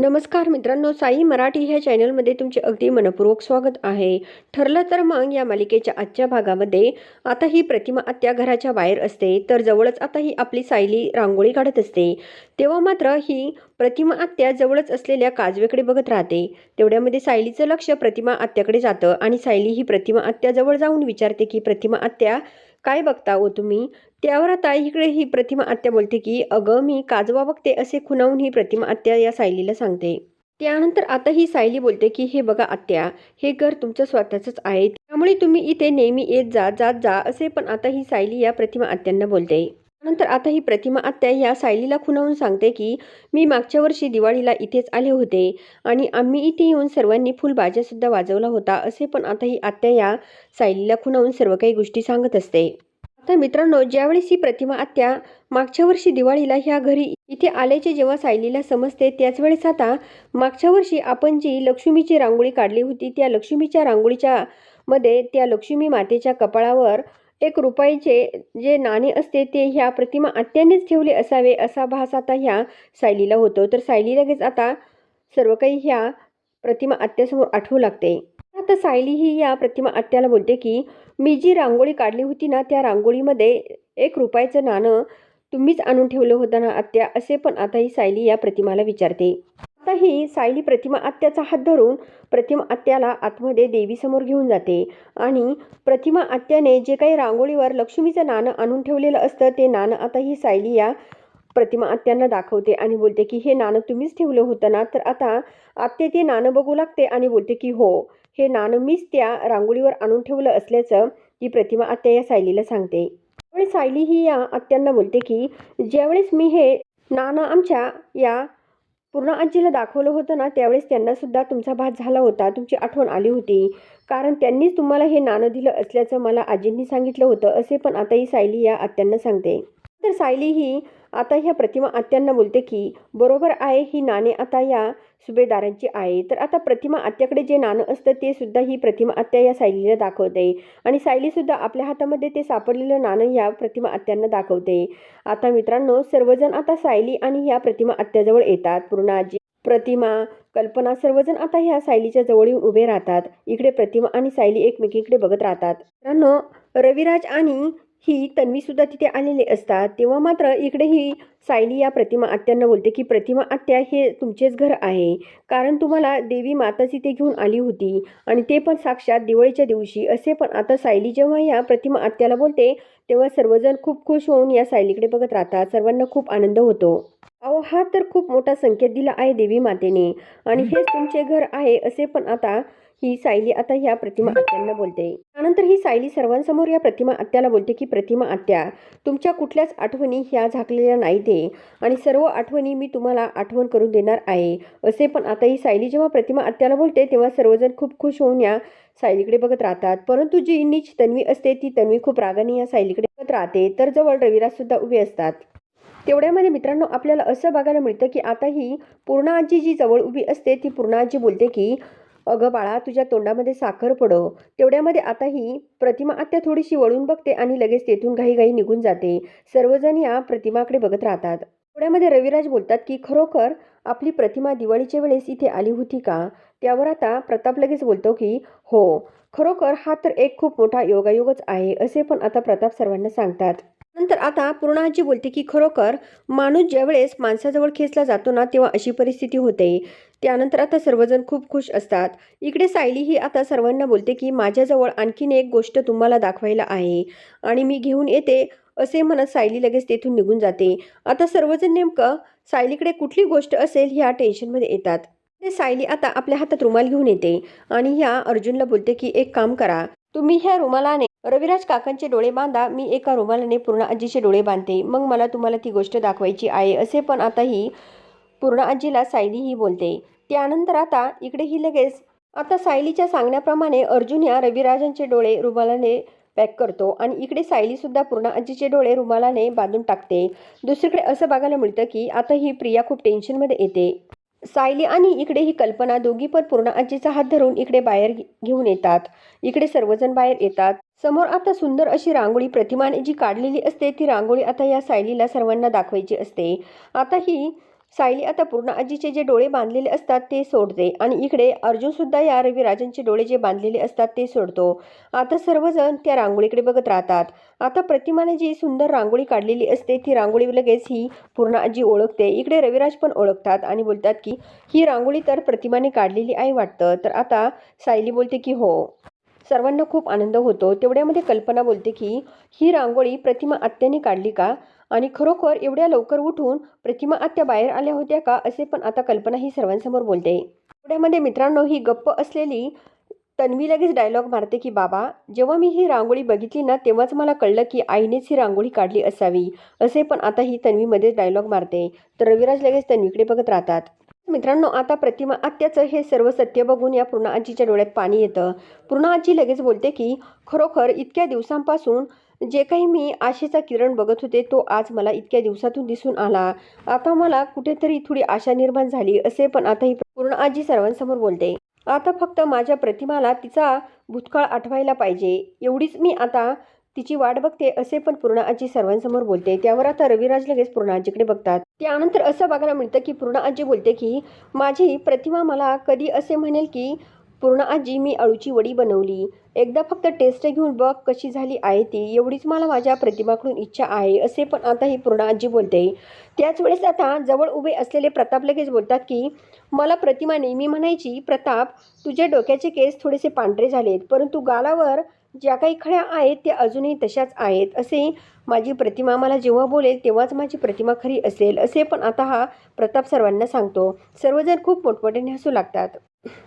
नमस्कार मित्रांनो साई मराठी ह्या चॅनलमध्ये तुमचे अगदी मनपूर्वक स्वागत आहे. ठरलं तर मग या मालिकेच्या आजच्या भागामध्ये आता ही प्रतिमा आत्या घराच्या बाहेर असते तर जवळच आता ही आपली सायली रांगोळी काढत असते. तेव्हा मात्र ही प्रतिमा आत्या जवळच असलेल्या काजवेकडे बघत राहते. तेवढ्यामध्ये सायलीचं लक्ष प्रतिमा आत्याकडे जातं आणि सायली ही प्रतिमा आत्याजवळ जाऊन विचारते की प्रतिमा आत्या काय बघता हो तुम्ही? त्यावर आता इकडे ही प्रतिमा आत्या बोलते की अगं मी काजवा बघते असे खुणावून ही प्रतिमा आत्या या सायलीला सांगते. त्यानंतर आता ही सायली बोलते की हे बघा आत्या हे घर तुमचं स्वतःचंच आहे. त्यामुळे तुम्ही इथे नेहमी येत जा जात जा असे पण आता ही सायली या प्रतिमा आत्यांना बोलते. नंतर आता ही प्रतिमा आत्या या सायलीला खुणावून सांगते की मी मागच्या वर्षी दिवाळीला इथेच आले होते आणि आम्ही इथे येऊन सर्वांनी फुलबाज्यासुद्धा वाजवला होता असे पण आता ही आत्या या सायलीला खुणावून सर्व काही गोष्टी सांगत असते. आता मित्रांनो ज्यावेळेस ही प्रतिमा आत्या मागच्या वर्षी दिवाळीला ह्या घरी इथे आल्याचे जेव्हा सायलीला समजते त्याच वेळेस आता मागच्या वर्षी आपण जी लक्ष्मीची रांगोळी काढली होती त्या लक्ष्मीच्या रांगोळीच्या मध्ये त्या लक्ष्मी मातेच्या कपाळावर एक रुपयाचे जे नाणे असते ते ह्या प्रतिमा आत्यानेच ठेवले असावे असा भास आता ह्या सायलीला होतो. तर सायली लगेच आता सर्व काही ह्या प्रतिमा आत्यासमोर आठवू लागते. आता सायली ही या प्रतिमा आत्याला बोलते की मी जी रांगोळी काढली होती ना त्या रांगोळीमध्ये एक रुपयाचं नाणं तुम्हीच आणून ठेवलं होतं ना आत्या असे पण आता ही सायली या प्रतिमाला विचारते. आता ही सायली प्रतिमा आत्याचा हात धरून प्रतिमा आत्याला आतमध्ये देवीसमोर घेऊन जाते. आणि प्रतिमा आत्याने जे काही रांगोळीवर लक्ष्मीचं नाणं आणून ठेवलेलं असतं ते नाणं आता ही सायली या प्रतिमा आत्यांना दाखवते आणि बोलते की हे नाणं तुम्हीच ठेवलं होतं ना? तर आता आत्या ते नाणं बघू लागते आणि बोलते की हो हे नाणं मीच त्या रांगोळीवर आणून ठेवलं असल्याचं ती प्रतिमा आत्या या सायलीला सांगते. त्यावेळी सायली ही या आत्यांना बोलते की ज्यावेळेस मी हे नाणं आमच्या या पूर्ण आजीला दाखवलं होतं ना त्यावेळेस त्यांनासुद्धा तुमचा भात झाला होता तुमची आठवण आली होती. कारण त्यांनीच तुम्हाला हे नाणं दिलं असल्याचं मला आजींनी सांगितलं होतं असे पण आता ही सायली या आत्यांना सांगते. तर सायली ही आता ह्या प्रतिमा आत्यांना बोलते की बरोबर आहे ही नाणे आता या सुभेदारांची आहे तर आता प्रतिमा आत्याकडे जे नाणं असतं ते सुद्धा ही प्रतिमा आत्या या सायलीला दाखवते. आणि सायलीसुद्धा आपल्या हातामध्ये ते सापडलेलं नाणं ह्या प्रतिमा आत्यांना दाखवते. आता मित्रांनो सर्वजण आता सायली आणि ह्या प्रतिमा आत्याजवळ येतात. पूर्ण आजी प्रतिमा कल्पना सर्वजण आता ह्या सायलीच्या जवळ येऊन उभे राहतात. इकडे प्रतिमा आणि सायली एकमेकीकडे बघत राहतात. मित्रांनो रविराज आणि ही तन्वीसुद्धा तिथे आलेले असतात. तेव्हा मात्र इकडे ही सायली या प्रतिमा आत्यांना बोलते की प्रतिमा आत्या हे तुमचेच घर आहे. कारण तुम्हाला देवी माताच इथे घेऊन आली होती आणि ते पण साक्षात दिवाळीच्या दिवशी. असे पण आता सायली जेव्हा या प्रतिमा आत्याला बोलते तेव्हा सर्वजण खूप खुश होऊन या सायलीकडे बघत राहतात. सर्वांना खूप आनंद होतो. अहो हा तर खूप मोठा संकेत दिला आहे देवी मातेने. आणि हेच तुमचे घर आहे असे पण आता ही सायली आता ह्या प्रतिमा आत्यांना बोलते. त्यानंतर ही सायली सर्वांसमोर या प्रतिमा आत्याला बोलते की प्रतिमा आत्या तुमच्या कुठल्याच आठवणी ह्या झाकलेल्या नाही दे आणि सर्व आठवणी मी तुम्हाला आठवण करून देणार आहे. असे पण आता ही सायली जेव्हा प्रतिमा आत्याला बोलते तेव्हा सर्वजण खूप खुश होऊन या सायलीकडे बघत राहतात. परंतु जी नीच तन्वी असते ती तन्वी खूप रागाने या सायलीकडे बघत राहते. तर जवळ रविराज सुद्धा उभे असतात. तेवढ्यामध्ये मित्रांनो आपल्याला असं बघायला मिळतं की आता ही पूर्ण आजी जी जवळ उभी असते ती पूर्ण आजी बोलते की अगं बाळा तुझ्या तोंडामध्ये साखर पडो. तेवढ्यामध्ये आता ही प्रतिमा आत्या थोडीशी वळून बघते आणि लगेच तेथून घाई निघून जाते. सर्वजण या प्रतिमाकडे बघत राहतात. तेवढ्यामध्ये रविराज बोलतात की खरोखर आपली प्रतिमा दिवाळीच्या वेळेस इथे आली होती का? त्यावर आता प्रताप लगेच बोलतो की हो खरोखर हा तर एक खूप मोठा योगायोगच आहे असे पण आता प्रताप सर्वांना सांगतात. नंतर आता पूर्णाजी बोलते की खरोखर माणूस ज्यावेळेस माणसाजवळ खेचला जातो ना तेव्हा अशी परिस्थिती होते. त्यानंतर आता सर्वजण खूप खुश असतात. इकडे सायली ही आता सर्वांना बोलते की माझ्याजवळ आणखीन एक गोष्ट तुम्हाला दाखवायला आहे आणि मी घेऊन येते असे म्हणत सायली लगेच तेथून निघून जाते. आता सर्वजण नेमकं सायलीकडे कुठली गोष्ट असेल ह्या टेन्शनमध्ये येतात. सायली आता आपल्या हातात रुमाल घेऊन येते आणि ह्या अर्जुनला बोलते की एक काम करा तुम्ही ह्या रुमालाने रविराज काकांचे डोळे बांधा मी एका रुमालाने पूर्ण आजीचे डोळे बांधते. मग मला तुम्हाला ती गोष्ट दाखवायची आहे असे पण आता ही पूर्ण आजीला सायली ही बोलते. त्यानंतर आता इकडे ही लगेच आता सायलीच्या सांगण्याप्रमाणे अर्जुन या रविराजांचे डोळे रुमालाने पॅक करतो आणि इकडे सायलीसुद्धा पूर्ण आजीचे डोळे रुमालाने बांधून टाकते. दुसरीकडे असं बघायला मिळतं की आता ही प्रिया खूप टेन्शनमध्ये येते. सायली आणि इकडे ही कल्पना दोघी पण पूर्ण आजीचा हात धरून इकडे बाहेर घेऊन येतात. इकडे सर्वजण बाहेर येतात. समोर आता सुंदर अशी रांगोळी प्रतिमाने जी काढलेली असते ती रांगोळी आता या सायलीला सर्वांना दाखवायची असते. आता ही सायली आता पूर्ण आजीचे जे डोळे बांधलेले असतात ते सोडते आणि इकडे अर्जुनसुद्धा या रविराजांचे डोळे जे बांधलेले असतात ते सोडतो. आता सर्वजण त्या रांगोळीकडे बघत राहतात. आता प्रतिमाने जी सुंदर रांगोळी काढलेली असते ती रांगोळी लगेच ही पूर्ण आजी ओळखते. इकडे रविराज पण ओळखतात आणि बोलतात की ही रांगोळी तर प्रतिमाने काढलेली आहे वाटतं. तर आता सायली बोलते की हो. सर्वांना खूप आनंद होतो. तेवढ्यामध्ये कल्पना बोलते की ही रांगोळी प्रतिमा आत्याने काढली का? आणि खरोखर एवढ्या लवकर उठून प्रतिमा आत्या बाहेर आल्या होत्या का असे पण आता कल्पना ही सर्वांसमोर बोलते. एवढ्यामध्ये मित्रांनो ही गप्प असलेली तन्वी लगेच डायलॉग मारते की बाबा जेव्हा मी ही रांगोळी बघितली ना तेव्हाच मला कळलं की आईनेच ही रांगोळी काढली असावी असे पण आता ही तन्वीमध्ये डायलॉग मारते. तर रविराज लगेच तन्वीकडे बघत राहतात. मित्रांनो आता प्रतिमा आत्याचं हे सर्व सत्य बघून या पूर्ण आजीच्या डोळ्यात पाणी येतं. पूर्ण आजी लगेच बोलते की खरोखर इतक्या दिवसांपासून जे काही मी आशेचा किरण बघत होते तो आज मला इतक्या दिवसातून दिसून आला. आता मला कुठेतरी थोडी आशा निर्माण झाली असे पण आता ही पूर्ण आजी सर्वांसमोर बोलते. आता फक्त माझ्या प्रतिमाला तिचा भूतकाळ आठवायला पाहिजे. एवढीच मी आता तिची वाट बघते असे पण पूर्ण आजी सर्वांसमोर बोलते. त्यावर आता रविराज लगेच पूर्ण आजीकडे बघतात. त्यानंतर असं बघायला मिळतं की पूर्ण आजी बोलते की माझी प्रतिमा मला कधी असे म्हणेल की पूर्ण आजी मी अळूची वडी बनवली. एकदा फक्त टेस्ट घेऊन बघ कशी झाली आहे ती. एवढीच मला माझ्या प्रतिमाकडून इच्छा आहे असे पण आता ही पूर्ण आजी बोलते. त्याच वेळेस आता जवळ उभे असलेले प्रताप लगेच बोलतात की मला प्रतिमा नेहमी म्हणायची प्रताप तुझे डोक्याचे केस थोडेसे पांढरे झालेत परंतु गालावर ज्या काही खळ्या आहेत त्या अजूनही तशाच आहेत. असे माझी प्रतिमा मला जेव्हा बोलेल तेव्हाच माझी प्रतिमा खरी असेल. असे पण आता हा प्रताप सर्वांना सांगतो. सर्वजण खूप मोठमोठ्याने हसू लागतात.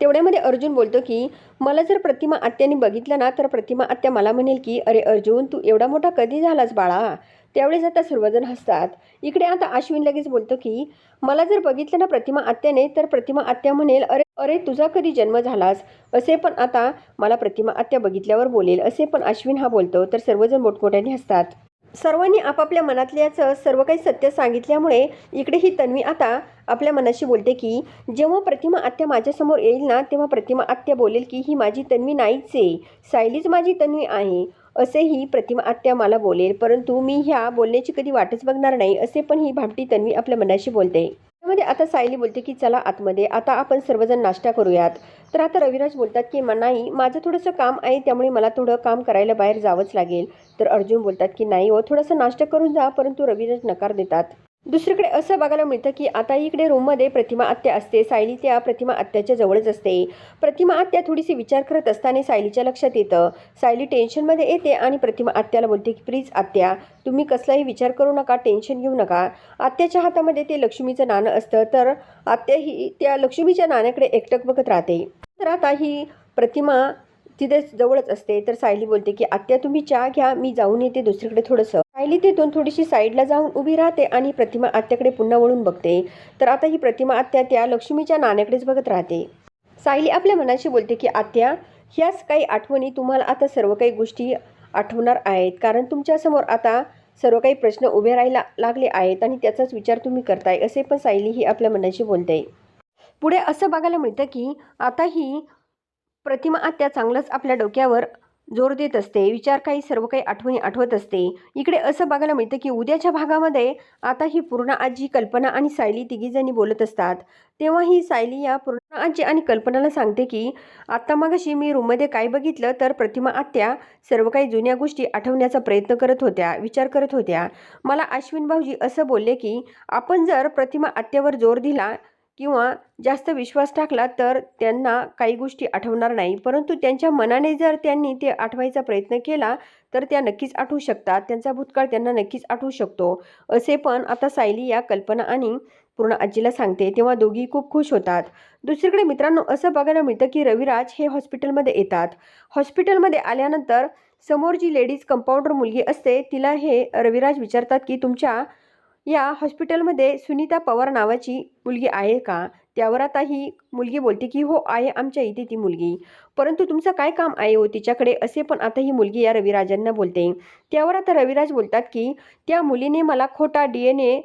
तेवढ्यामध्ये अर्जुन बोलतो की मला जर प्रतिमा आत्याने बघितलं ना तर प्रतिमा आत्या मला म्हणेल की अरे अर्जुन तू एवढा मोठा कधी झालास बाळा त्यावेळेस आता सर्वजण हसतात. इकडे आता अश्विन लगेच बोलतो की मला जर बघितलं ना प्रतिमा आत्याने तर प्रतिमा आत्या म्हणेल अरे अरे तुझा कधी जन्म झालास असे पण आता मला प्रतिमा आत्या बघितल्यावर बोलेल. असे पण अश्विन हा बोलतो. तर सर्वजण मोठमोठ्याने हसतात. सर्वांनी आपापल्या मनातल्याचं सर्व काही सत्य सांगितल्यामुळे इकडे ही तन्वी आता आपल्या मनाशी बोलते की जेव्हा प्रतिमा आत्या माझ्यासमोर येईल ना तेव्हा प्रतिमा आत्या बोलेल की ही माझी तन्वी नाहीच आहे. सायलीच माझी तन्वी आहे. असेही प्रतिमा आत्या मला बोलेल. परंतु मी ह्या बोलण्याची कधी वाटच बघणार नाही असे पण ही भामटी तन्वी आपल्या मनाशी बोलते. त्यामध्ये आता सायली बोलते की चला आतमध्ये आता आपण सर्वजण नाश्ता करूयात. तर आता रविराज बोलतात की नाही माझं थोडंसं काम आहे त्यामुळे मला थोडं काम करायला बाहेर जावंच लागेल. तर अर्जुन बोलतात की नाही हो थोडंसं नाश्ता करून जा परंतु रविराज नकार देतात. दुसरीकडे असं बघायला मिळतं की आता इकडे रूममध्ये प्रतिमा आत्या असते सायली त्या प्रतिमा आत्याच्या जवळच असते. प्रतिमा आत्या थोडीशी विचार करत असताना सायलीच्या लक्षात येतं. सायली टेन्शनमध्ये येते आणि प्रतिमा आत्याला बोलते की प्लीज आत्या तुम्ही कसलाही विचार करू नका टेन्शन घेऊ नका. आत्याच्या हातामध्ये ते लक्ष्मीचं नाणं असतं तर आत्या ही त्या लक्ष्मीच्या नाण्याकडे एकटक बघत राहते. तर आता ही प्रतिमा तिथेच जवळच असते. तर सायली बोलते की आत्या तुम्ही चहा घ्या मी जाऊन येते दुसरीकडे थोडंसं. सायली तिथून थोडीशी साईडला जाऊन उभी राहते आणि प्रतिमा आत्याकडे पुन्हा वळून बघते. तर आता ही प्रतिमा आत्या त्या लक्ष्मीच्या नाण्याकडेच बघत राहते. सायली आपल्या मनाशी बोलते की आत्या ह्याच काही आठवणी तुम्हाला आता सर्व काही गोष्टी आठवणार आहेत. कारण तुमच्यासमोर आता सर्व काही प्रश्न उभे राहायला लागले आहेत आणि त्याचाच विचार तुम्ही करताय असे पण सायली ही आपल्या मनाशी बोलते. पुढे असं बघायला मिळतं की आता ही प्रतिमा आत्या चांगलंच आपल्या डोक्यावर जोर देत असते. विचार काही सर्व काही आठवणी आठवत असते. इकडे असं बघायला मिळतं की उद्याच्या भागामध्ये आता ही पूर्ण आजी कल्पना आणि सायली तिघीजणी बोलत असतात. तेव्हा ही सायली या पूर्ण आजी आणि कल्पनाला सांगते की आत्ता मगाशी मी रूममध्ये काय बघितलं तर प्रतिमा आत्या सर्व काही जुन्या गोष्टी आठवण्याचा प्रयत्न करत होत्या विचार करत होत्या. मला अश्विन भाऊजी असं बोलले की आपण जर प्रतिमा आत्यावर जोर दिला किंवा जास्त विश्वास टाकला तर त्यांना काही गोष्टी आठवणार नाही. परंतु त्यांच्या मनाने जर त्यांनी ते आठवायचा प्रयत्न केला तर त्या नक्कीच आठवू शकतात. त्यांचा भूतकाळ त्यांना नक्कीच आठवू शकतो. असे पण आता सायली या कल्पना आणि पूर्ण आजीला सांगते. तेव्हा दोघी खूप खुश होतात. दुसरीकडे मित्रांनो असं बघायला मिळतं की रविराज हे हॉस्पिटलमध्ये येतात. हॉस्पिटलमध्ये आल्यानंतर समोर जी लेडीज कंपाऊंडर मुलगी असते तिला हे रविराज विचारतात की तुमच्या या हॉस्पिटलमध्ये सुनीता पवार नावाची मुलगी आहे का? त्यावर आता ही मुलगी बोलते की हो आहे आमच्या इथे ती मुलगी. परंतु तुमचं काय काम आहे हो तिच्याकडे? असे पण आता ही मुलगी या रविराजांना बोलते. त्यावर आता रविराज बोलतात की त्या मुलीने मला खोटा डी एन ए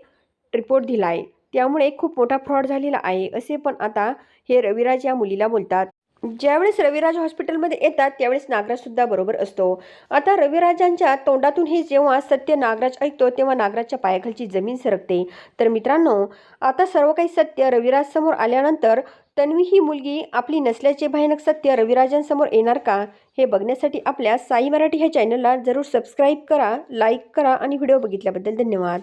रिपोर्ट दिला आहे त्यामुळे खूप मोठा फ्रॉड झालेला आहे. असे पण आता हे रविराज या मुलीला बोलतात. ज्यावेळेस रविराज हॉस्पिटलमध्ये येतात त्यावेळेस नागराजसुद्धा बरोबर असतो. आता रविराजांच्या तोंडातून हे जेव्हा सत्य नागराज ऐकतो तेव्हा नागराजच्या पायाखालची जमीन सरकते. तर मित्रांनो आता सर्व काही सत्य रविराज समोर आल्यानंतर तन्वी ही मुलगी आपली नसल्याचे भयानक सत्य रविराजांसमोर येणार का? हे बघण्यासाठी आपल्या साई मराठी ह्या चॅनलला जरूर सबस्क्राईब करा लाईक करा आणि व्हिडिओ बघितल्याबद्दल धन्यवाद.